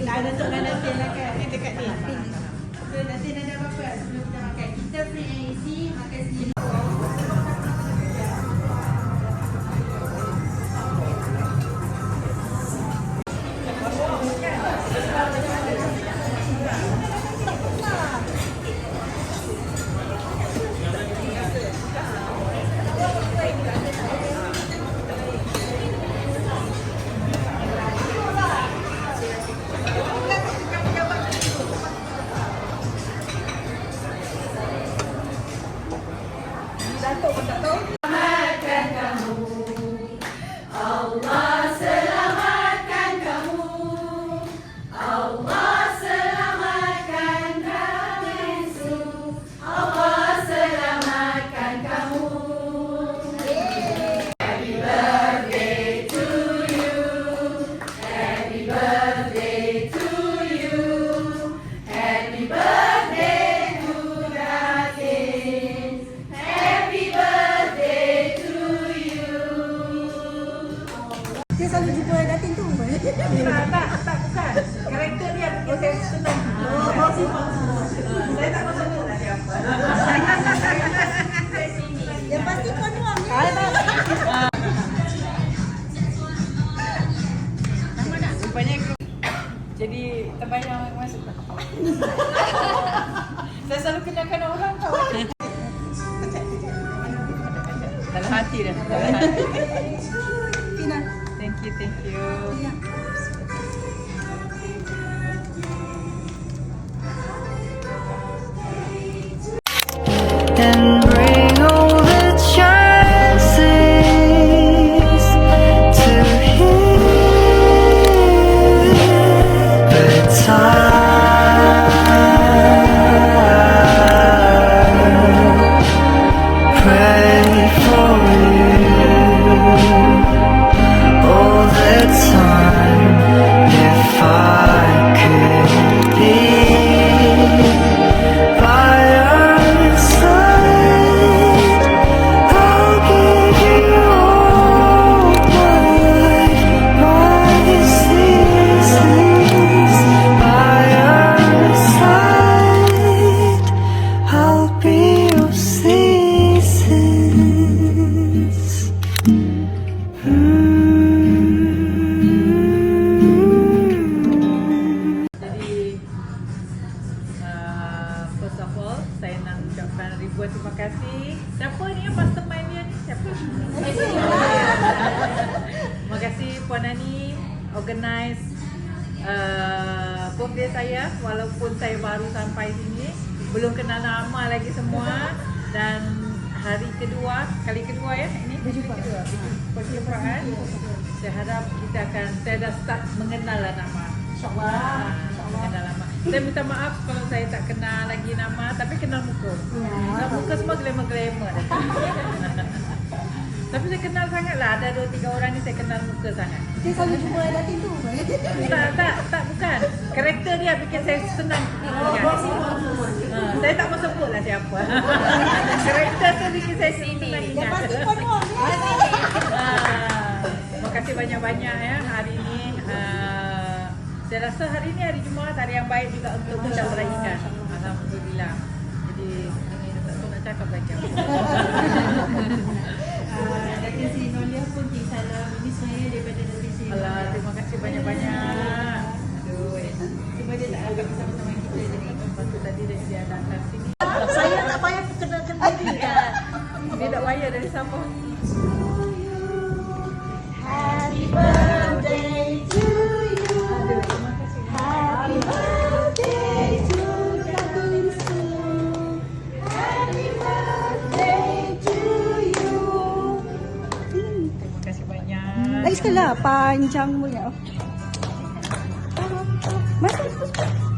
Tak ada tu mana nanti lah kan. Ni Dia selalu jumpa Datin tu. Tak, tak, tak bukan. Karakter dia bikin saya senang. Saya tak mahu sebut lah siapa. Yang pasti penuang ya. Rupanya aku jadi terbayang masuk tak? Saya selalu kenalkan orang tau. Dalam hati dah. Dalam hati. Pina. Thank you, thank you. Ya. Saya nak ucapkan ribuan terima kasih. Siapa ni yang mastermind dia ni? Siapa? terima kasih Puan Ani. Organize uh, birthday saya. Walaupun saya baru sampai sini belum kenal nama lagi semua. Dan hari kedua kali kedua ya ini? Berjumpa kedua. Perjumpaan. Saya harap kita akan saya dah start mengenal lah nama. Insyaallah. Mengenal nama saya minta maaf kalau saya tak kenal lagi nama tapi kenal muka kenal muka semua glamour-glamour tapi saya kenal sangat lah ada dua tiga orang ni saya kenal muka sangat Dia selalu jumpa Datin tu. tak, tak, tak bukan. Karakter dia bikin saya senang ingat. Ha, saya tak mahu sebut lah siapa. Karakter tu bikin saya pasti penuang ya. Ha, terima kasih banyak-banyak ya hari ini. Ha, saya rasa hari ini hari Jumaat hari yang baik juga untuk kita meraihkan. Alhamdulillah. Jadi ini tak tahu nak cakap lagi. apa. Datin Sri Nolia pun kirim salam. Ini sebenarnya daripada Datin Sri Allah, terima kasih banyak-banyak. Aduh. Sebab dia tak agak bersama-sama kita jadi Lepas tu tadi dia, dia datang sini. Saya tak payah kenal-kenal dia. Dia tak bayar dari siapa? Happy birthday banyak. Lagi sekali lah, panjang punya. Masuk, masuk, masuk.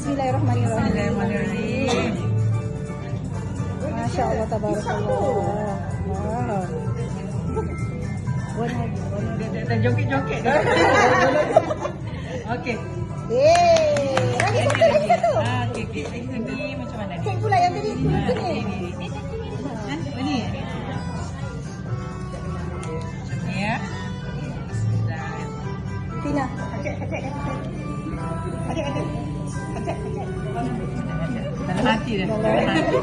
Bismillahirrahmanirrahim. Bismillahirrahmanirrahim. Masya Allah, tabarakallah. Wow. One lagi, one lagi. Dah joget-joget. Okey. Yeay. Lagi satu, lagi satu. Ah, okey, okey. Lagi satu ni macam mana? Cek pula yang tadi. Sini. ni, ni, ni. Ha, ini. Macam ni ya. Tina. Dalam hati dah. Dalam hati.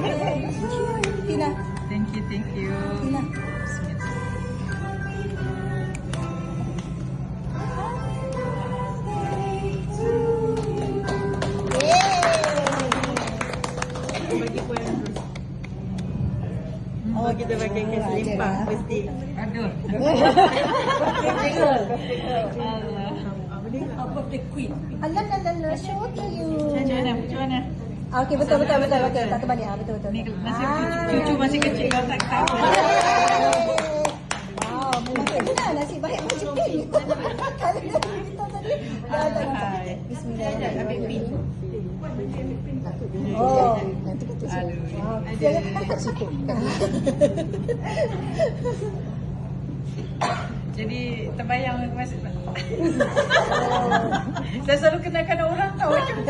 Tina. Thank you, thank you. Tina. Bismillah. Yeay. Bagi kuih Oh, kita bagi kes ada limpah lah. mesti. Aduh. Allah. Apa the queen? Alah, alah, alah. So cute. Macam mana? Macam mana? Ah, Okey, betul, betul, betul. Okey, tak terbalik. Ah, betul, betul. Ni betul. nasi Ah. cucu, masih kecil kau tak tahu. Wow, memang tak kenal nasib baik macam ni. Kalau dah kita tadi, dah tak nampak. Hai. Bismillahirrahmanirrahim. Oh, nanti kita suruh. Wow, jangan tak cukup. Jadi terbayang masa Saya selalu kenalkan orang tahu macam tu.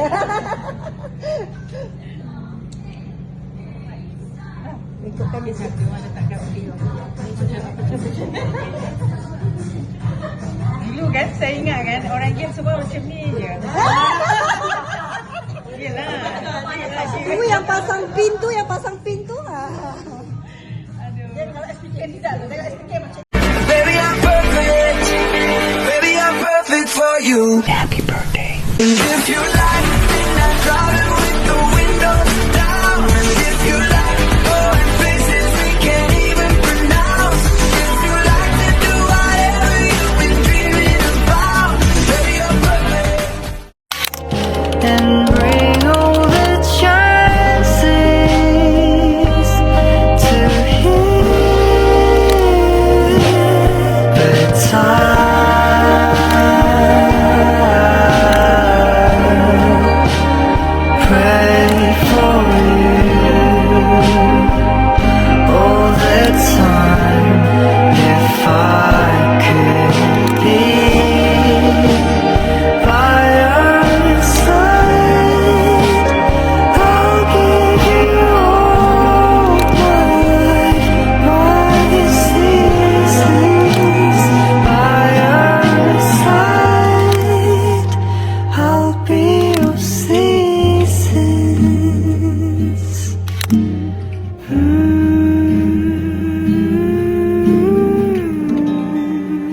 Ikutkan dia. Satu tak kasi. Dulu kan saya ingat kan orang game semua macam ni je. Yelah. Tu yang pasang pin tu, yang pasang pin tu. ah. Aduh. Baby, I'm perfect. Baby, I'm perfect for you. Happy birthday. If you like.